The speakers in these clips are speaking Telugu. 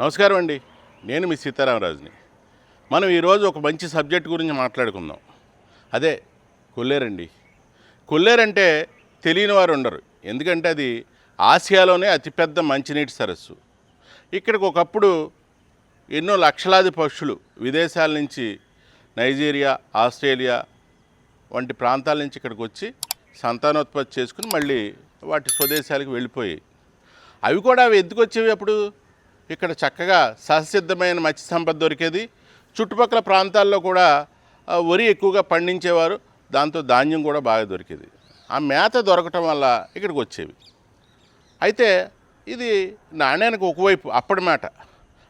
నమస్కారం అండి. నేను మీ సీతారామరాజుని. మనం ఈరోజు ఒక మంచి సబ్జెక్ట్ గురించి మాట్లాడుకుందాం. అదే కొల్లేరండి కొల్లేరంటే తెలియని వారు ఉండరు. ఎందుకంటే అది ఆసియాలోనే అతిపెద్ద మంచినీటి సరస్సు. ఇక్కడికి ఒకప్పుడు ఎన్నో లక్షలాది పక్షులు విదేశాల నుంచి నైజీరియా ఆస్ట్రేలియా వంటి ప్రాంతాల నుంచి ఇక్కడికి వచ్చి సంతానోత్పత్తి చేసుకుని మళ్ళీ వాటి స్వదేశాలకు వెళ్ళిపోయాయి. అవి కూడా అవి ఎందుకు వచ్చేవి అప్పుడు? ఇక్కడ చక్కగా సహసిద్ధమైన మత్స్య సంపద దొరికేది. చుట్టుపక్కల ప్రాంతాల్లో కూడా వరి ఎక్కువగా పండించేవారు. దాంతో ధాన్యం కూడా బాగా దొరికేది. ఆ మేత దొరకటం వల్ల ఇక్కడికి వచ్చేవి. అయితే ఇది నాణ్యానికి ఒకవైపు అప్పటి మాట.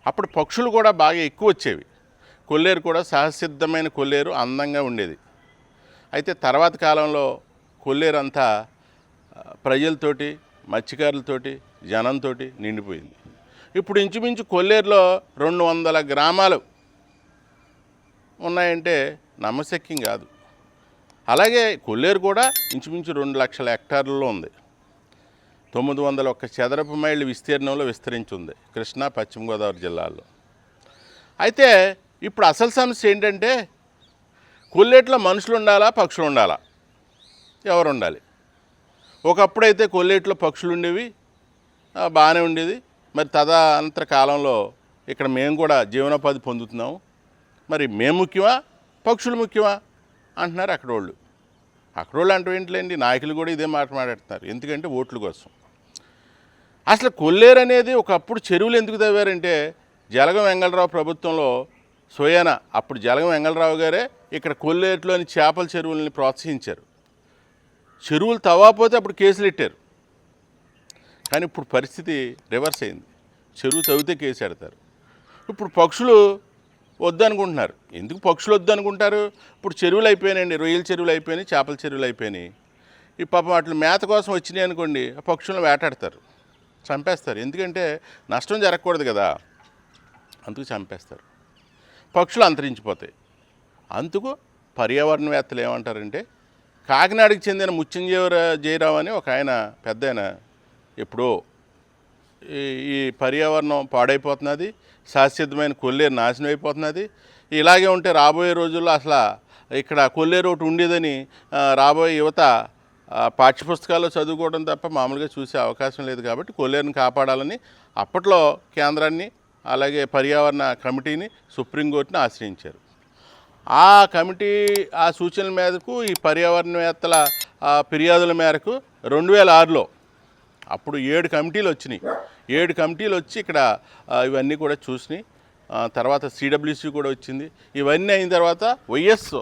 అప్పుడు పక్షులు కూడా బాగా ఎక్కువ వచ్చేవి. కొల్లేరు కూడా సహసిద్ధమైన కొల్లేరు అందంగా ఉండేది. అయితే తర్వాత కాలంలో కొల్లేరు అంతా ప్రజలతోటి మత్స్యకారులతోటి జనంతోటి నిండిపోయింది. ఇప్పుడు ఇంచుమించు కొల్లేరులో రెండు వందల గ్రామాలు ఉన్నాయంటే నమ్మశక్యం కాదు. అలాగే కొల్లేరు కూడా ఇంచుమించు రెండు లక్షల హెక్టార్లలో ఉంది. తొమ్మిది వందల ఒక్క చదరపు మైళ్ళు విస్తీర్ణంలో విస్తరించి ఉంది కృష్ణా పశ్చిమ గోదావరి జిల్లాల్లో. అయితే ఇప్పుడు అసలు సమస్య ఏంటంటే కొల్లేట్లో మనుషులు ఉండాలా పక్షులు ఉండాలా? ఎవరు ఉండాలి? ఒకప్పుడైతే కొల్లేట్లో పక్షులు ఉండేవి బాగానే ఉండేది. మరి తదనంతర కాలంలో ఇక్కడ మేము కూడా జీవనోపాధి పొందుతున్నాము మరి మేము ముఖ్యమా? పక్షులు ముఖ్యమా? అంటున్నారు అక్కడ వాళ్ళు అక్కడ వాళ్ళు అంటే ఏంటిలేండి? నాయకులు కూడా ఇదే మాట మాట్లాడుతున్నారు. ఎందుకంటే ఓట్ల కోసం. అసలు కొల్లేరు అనేది ఒకప్పుడు చెరువులు ఎందుకు తవ్వారంటే జలగం వెంగళరావు ప్రభుత్వంలో సోయాన అప్పుడు జలగం వెంగళరావు గారే ఇక్కడ కొల్లేరులోని చేపల చెరువుల్ని ప్రోత్సహించారు. చెరువులు తవ్వకపోతే అప్పుడు కేసులు పెట్టారు. కానీ ఇప్పుడు పరిస్థితి రివర్స్ అయింది. చెరువు తవ్వితే కేసు పెడతారు ఇప్పుడు పక్షులు వద్దనుకుంటున్నారు. ఎందుకు పక్షులు వద్దనుకుంటారు? ఇప్పుడు చెరువులు అయిపోయినాయండి. రొయ్యల చెరువులు అయిపోయినాయి చేపల చెరువులు అయిపోయినాయి. ఈ పాపం వాటి మేత కోసం వచ్చినాయి అనుకోండి ఆ పక్షులను వేటాడతారు. చంపేస్తారు. ఎందుకంటే నష్టం జరగకూడదు కదా. అందుకు చంపేస్తారు. పక్షులు అంతరించిపోతాయి. అందుకు పర్యావరణవేత్తలు ఏమంటారంటే కాకినాడకి చెందిన ముత్యంజీవర జయరావు అని ఒక ఆయన పెద్ద ఆయన ఎప్పుడో ఈ పర్యావరణం పాడైపోతున్నది శాశ్వతమైన కొల్లేరు నాశనం అయిపోతున్నది. ఇలాగే ఉంటే రాబోయే రోజుల్లో అసలు ఇక్కడ కొల్లేరు ఒకటి ఉండేదని రాబోయే యువత పాఠ్యపుస్తకాల్లో చదువుకోవడం తప్ప మామూలుగా చూసే అవకాశం లేదు కాబట్టి కొల్లేరుని కాపాడాలని అప్పట్లో కేంద్రాన్ని అలాగే పర్యావరణ కమిటీని సుప్రీంకోర్టుని ఆశ్రయించారు. ఆ కమిటీ ఆ సూచనల మేరకు ఈ పర్యావరణవేత్తల ఫిర్యాదుల మేరకు రెండు వేల ఆరులో అప్పుడు ఏడు కమిటీలు వచ్చినాయి. ఏడు కమిటీలు వచ్చి ఇక్కడ ఇవన్నీ కూడా చూసినాయి. తర్వాత సిడబ్ల్యూసి కూడా వచ్చింది. ఇవన్నీ అయిన తర్వాత వైఎస్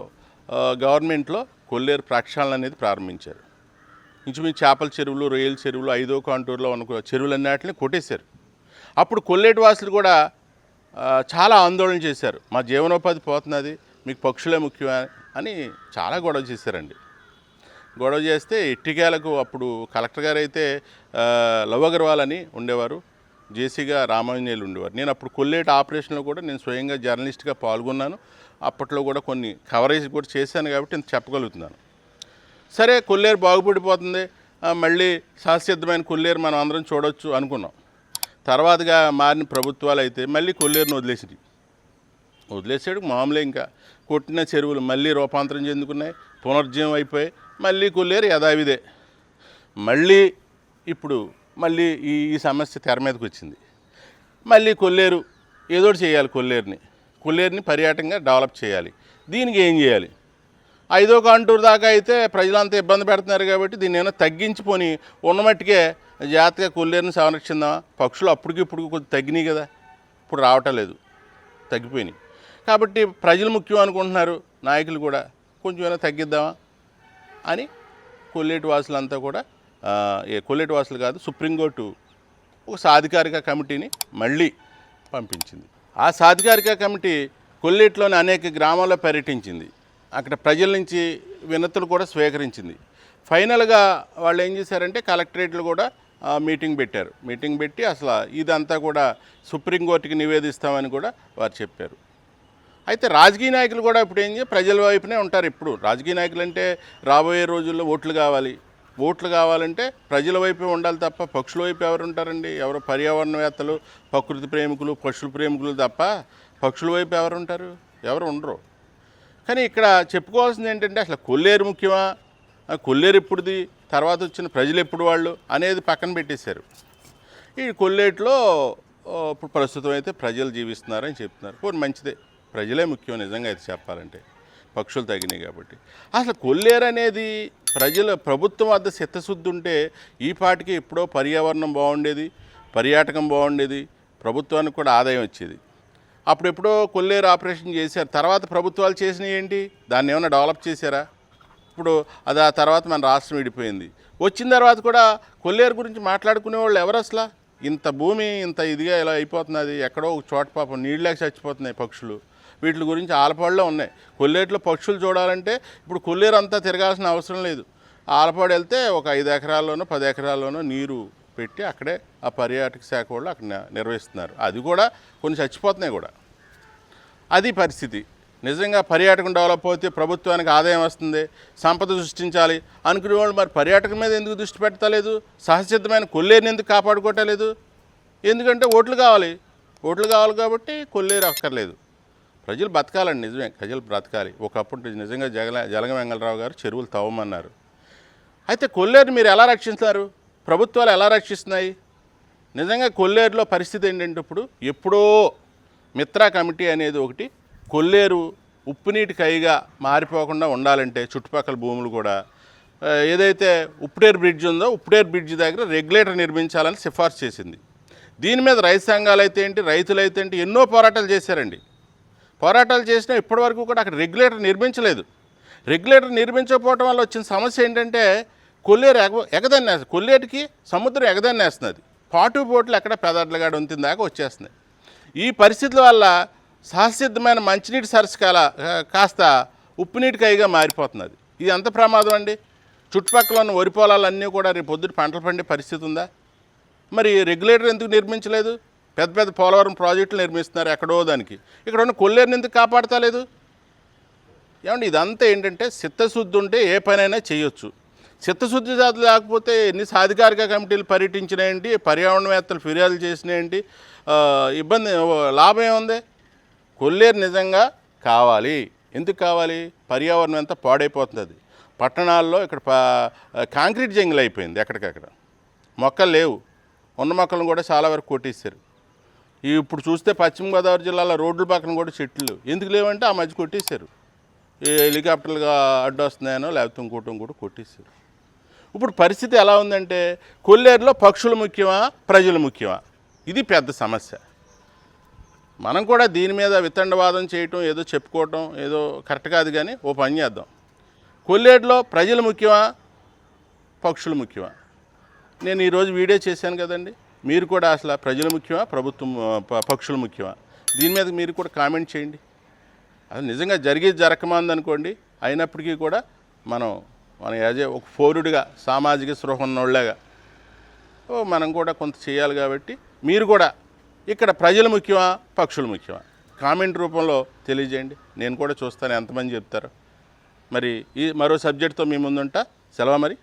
గవర్నమెంట్లో కొల్లేరు ప్రక్షాళన అనేది ప్రారంభించారు. ఇంచుమించు చేపల చెరువులు రొయ్యల చెరువులు ఐదో కాంటూరులో ఉన్న చెరువులన్నిటిని కొట్టేశారు. అప్పుడు కొల్లేటి వాసులు కూడా చాలా ఆందోళన చేశారు. మా జీవనోపాధి పోతున్నది మీకు పక్షులే ముఖ్యమని అని చాలా గొడవ చేశారండి. గొడవ చేస్తే ఇట్టికేలకు అప్పుడు కలెక్టర్ గారు అయితే లవ్ అగర్వాల్ అని ఉండేవారు. జేసీగా రామాంజనేయులు ఉండేవారు. నేను అప్పుడు కొల్లేట ఆపరేషన్లో కూడా నేను స్వయంగా జర్నలిస్ట్గా పాల్గొన్నాను. అప్పట్లో కూడా కొన్ని కవరేజ్ కూడా చేశాను కాబట్టి నేను చెప్పగలుగుతున్నాను. సరే కొల్లేరు బాగుపడిపోతుంది. మళ్ళీ సహసిద్ధమైన కొల్లేరు మనం అందరం చూడొచ్చు అనుకున్నాం. తర్వాతగా మారిన ప్రభుత్వాలు అయితే మళ్ళీ కొల్లేరుని వదిలేసింది వదిలేసాడు మామూలే ఇంకా. కొట్టిన చెరువులు మళ్ళీ రూపాంతరం చెందుకున్నాయి. పునర్జీవం అయిపోయి మళ్ళీ కొల్లేరు యథావిదే మళ్ళీ ఇప్పుడు మళ్ళీ ఈ ఈ సమస్య తెర మీదకి వచ్చింది. మళ్ళీ కొల్లేరు ఏదో చేయాలి కొల్లేరుని. కొల్లేరుని పర్యాటకంగా డెవలప్ చేయాలి. దీనికి ఏం చేయాలి? ఐదో కాంటూరు దాకా అయితే ప్రజలంతా ఇబ్బంది పెడుతున్నారు కాబట్టి దీన్ని ఏమైనా తగ్గించిపోని ఉన్నమట్టుకే జాగ్రత్తగా కొల్లేరుని సంరక్షిందామా? పక్షులు అప్పటికి ఇప్పుడు కొద్ది తగ్గినాయి కదా. ఇప్పుడు రావటం లేదు. తగ్గిపోయినాయి. కాబట్టి ప్రజలు ముఖ్యం అనుకుంటున్నారు నాయకులు కూడా. కొంచెం ఏమైనా తగ్గిద్దామా? అని కొల్లేటి వాసులంతా కూడా ఏ కొల్లేటి వాసులు కాదు సుప్రీంకోర్టు ఒక సాధికారిక కమిటీని మళ్ళీ పంపించింది. ఆ సాధికారిక కమిటీ కొల్లేటిలోని అనేక గ్రామాల్లో పర్యటించింది. అక్కడ ప్రజల నుంచి వినతులు కూడా స్వీకరించింది. ఫైనల్గా వాళ్ళు ఏం చేశారంటే కలెక్టరేట్లు కూడా మీటింగ్ పెట్టారు. మీటింగ్ పెట్టి అసలు ఇదంతా కూడా సుప్రీంకోర్టుకి నివేదిస్తామని కూడా వారు చెప్పారు. అయితే రాజకీయ నాయకులు కూడా ఇప్పుడు ఏం చేయ ప్రజల వైపునే ఉంటారు ఇప్పుడు. రాజకీయ నాయకులు అంటే రాబోయే రోజుల్లో ఓట్లు కావాలి. ఓట్లు కావాలంటే ప్రజల వైపే ఉండాలి తప్ప పక్షుల వైపు ఎవరు ఉంటారండి? ఎవరు పర్యావరణవేత్తలు ప్రకృతి ప్రేమికులు పక్షుల ప్రేమికులు తప్ప పక్షుల వైపు ఎవరు ఉంటారు? ఎవరు ఉండరు. కానీ ఇక్కడ చెప్పుకోవాల్సింది ఏంటంటే అసలు కొల్లేరు ముఖ్యమా? ఆ కొల్లేరు ఎప్పుడుది? తర్వాత వచ్చిన ప్రజలు ఎప్పుడు వాళ్ళు? అనేది పక్కన పెట్టేశారు. ఈ కొల్లేటిలో ఇప్పుడు ప్రస్తుతం అయితే ప్రజలు జీవిస్తున్నారని చెప్తున్నారు. పోనీ మంచిదే. ప్రజలే ముఖ్యం నిజంగా అయితే చెప్పాలంటే. పక్షులు తగినాయి కాబట్టి. అసలు కొల్లేరు అనేది ప్రజల ప్రభుత్వం వద్ద చిత్తశుద్ధి ఉంటే ఈ పాటికి ఎప్పుడో పర్యావరణం బాగుండేది పర్యాటకం బాగుండేది ప్రభుత్వానికి కూడా ఆదాయం వచ్చేది. అప్పుడు ఎప్పుడో కొల్లేరు ఆపరేషన్ చేశారు. తర్వాత ప్రభుత్వాలు చేసినవి ఏంటి? దాన్ని ఏమైనా డెవలప్ చేశారా? ఇప్పుడు అది ఆ తర్వాత మన రాష్ట్రం విడిపోయింది. వచ్చిన తర్వాత కూడా కొల్లేరు గురించి మాట్లాడుకునే వాళ్ళు ఎవరు అసలు? ఇంత భూమి ఇంత ఇదిగా ఇలా అయిపోతున్నది. ఎక్కడో ఒక చోట పాపం నీళ్ళకి చచ్చిపోతున్నాయి పక్షులు. వీటి గురించి ఆలపాడులో ఉన్నాయి. కొల్లేరులో పక్షులు చూడాలంటే ఇప్పుడు కొల్లేరు అంతా తిరగాల్సిన అవసరం లేదు. ఆలపాడు వెళ్తే ఒక ఐదు ఎకరాల్లోనో పది ఎకరాల్లోనో నీరు పెట్టి అక్కడే ఆ పర్యాటక శాఖ వాళ్ళు అక్కడ నిర్వహిస్తున్నారు. అది కూడా కొన్ని చచ్చిపోతున్నాయి కూడా. అది పరిస్థితి. నిజంగా పర్యాటకం డెవలప్ అవుతే ప్రభుత్వానికి ఆదాయం వస్తుంది సంపద సృష్టించాలి అనుకునే వాళ్ళు మరి పర్యాటకం మీద ఎందుకు దృష్టి పెట్టలేదు? సహసిద్ధమైన కొల్లేరుని ఎందుకు కాపాడుకోవటలేదు? ఎందుకంటే ఓట్లు కావాలి. ఓట్లు కావాలి కాబట్టి కొల్లేరు అక్కర్లేదు. ప్రజలు బతకాలండి నిజమే ప్రజలు బ్రతకాలి. ఒకప్పుడు నిజంగా జగల జలగ వెంగళరావు గారు చెరువులు తవ్వమన్నారు. అయితే కొల్లేరు మీరు ఎలా రక్షిస్తున్నారు ప్రభుత్వాలు ఎలా రక్షిస్తున్నాయి? నిజంగా కొల్లేరులో పరిస్థితి ఏంటంటే ఇప్పుడు ఎప్పుడో మిత్రా కమిటీ అనేది ఒకటి కొల్లేరు ఉప్పునీటి కైగా మారిపోకుండా ఉండాలంటే చుట్టుపక్కల భూములు కూడా ఏదైతే ఉప్పుడేరు బ్రిడ్జ్ ఉందో ఉప్పుడేరు బ్రిడ్జ్ దగ్గర రెగ్యులేటర్ నిర్మించాలని సిఫార్సు చేసింది. దీని మీద రైతు సంఘాలు అయితే ఏంటి రైతులు అయితే ఏంటి ఎన్నో పోరాటాలు చేశారండి. పోరాటాలు చేసినా ఇప్పటివరకు కూడా అక్కడ రెగ్యులేటర్ నిర్మించలేదు. రెగ్యులేటర్ నిర్మించకపోవడం వల్ల వచ్చిన సమస్య ఏంటంటే కొల్లేరు ఎగ ఎగదన్నేస్తుంది. కొల్లేటికి సముద్రం ఎగదన్నేస్తున్నది పాటు బోట్లు ఎక్కడ పెదడ్లగాడు ఉంటుంది దాకా వచ్చేస్తున్నాయి. ఈ పరిస్థితుల వల్ల సహసిద్ధమైన మంచినీటి సరస్సు కాల కాస్త ఉప్పునీటి కైగా మారిపోతున్నది. ఇది ఎంత ప్రమాదం అండి? చుట్టుపక్కల ఉన్న వరి పొలాలన్నీ కూడా రేపు పొద్దుట పంటలు పండే పరిస్థితి ఉందా? మరి రెగ్యులేటర్ ఎందుకు నిర్మించలేదు? పెద్ద పెద్ద పోలవరం ప్రాజెక్టులు నిర్మిస్తున్నారు ఎక్కడో దానికి. ఇక్కడ ఉన్న కొల్లేరుని ఎందుకు కాపాడతలేదు? ఏమండి ఇదంతా ఏంటంటే చిత్తశుద్ధి ఉంటే ఏ పనైనా చేయొచ్చు. చిత్తశుద్ధి జాతి లేకపోతే ఎన్ని సాధికారిక కమిటీలు పర్యటించినాయండి పర్యావరణవేత్తలు ఫిర్యాదులు చేసినాయండి ఇబ్బంది లాభం ఏముంది? కొల్లేరు నిజంగా కావాలి. ఎందుకు కావాలి? పర్యావరణం అంతా పాడైపోతుంది పట్టణాల్లో ఇక్కడ కాంక్రీట్ జంగిల్ అయిపోయింది ఎక్కడికక్కడ. మొక్కలు లేవు. ఉన్న మొక్కలను కూడా చాలా వరకు కొట్టేశారు. ఇప్పుడు చూస్తే పశ్చిమ గోదావరి జిల్లాలో రోడ్ల పక్కన కూడా చెట్లు. ఎందుకు లేవంటే ఆ మధ్య కొట్టేశారు. ఈ హెలికాప్టర్లుగా అడ్డు వస్తున్నాయనో లేకపోతే ఇంకోటి ఇంకోటి కొట్టేశారు. ఇప్పుడు పరిస్థితి ఎలా ఉందంటే కొల్లేరులో పక్షులు ముఖ్యమా ప్రజలు ముఖ్యమా? ఇది పెద్ద సమస్య. మనం కూడా దీని మీద వితండవాదం చేయటం ఏదో చెప్పుకోవటం ఏదో కరెక్ట్ కాదు కానీ ఓ పని చేద్దాం. కొల్లేరులో ప్రజలు ముఖ్యమా పక్షులు ముఖ్యమా? నేను ఈరోజు వీడియో చేశాను కదండి. మీరు కూడా అసలు ప్రజలు ముఖ్యమా? ప్రభుత్వం ప- పక్షులు ముఖ్యమా? దీని మీద మీరు కూడా కామెంట్ చేయండి. అది నిజంగా జరిగేది జరగమంది అనుకోండి. అయినప్పటికీ కూడా మనం మన యాజ్ ఏ ఒక పౌరుడిగా సామాజిక స్పృహ ఉన్నోళ్ళగా మనం కూడా కొంత చేయాలి కాబట్టి మీరు కూడా ఇక్కడ ప్రజలు ముఖ్యమా? పక్షులు ముఖ్యమా? కామెంట్ రూపంలో తెలియజేయండి. నేను కూడా చూస్తాను ఎంతమంది చెప్తారు. మరి ఈ మరో సబ్జెక్ట్తో మీ ముందుంటా. సెలవు మరి.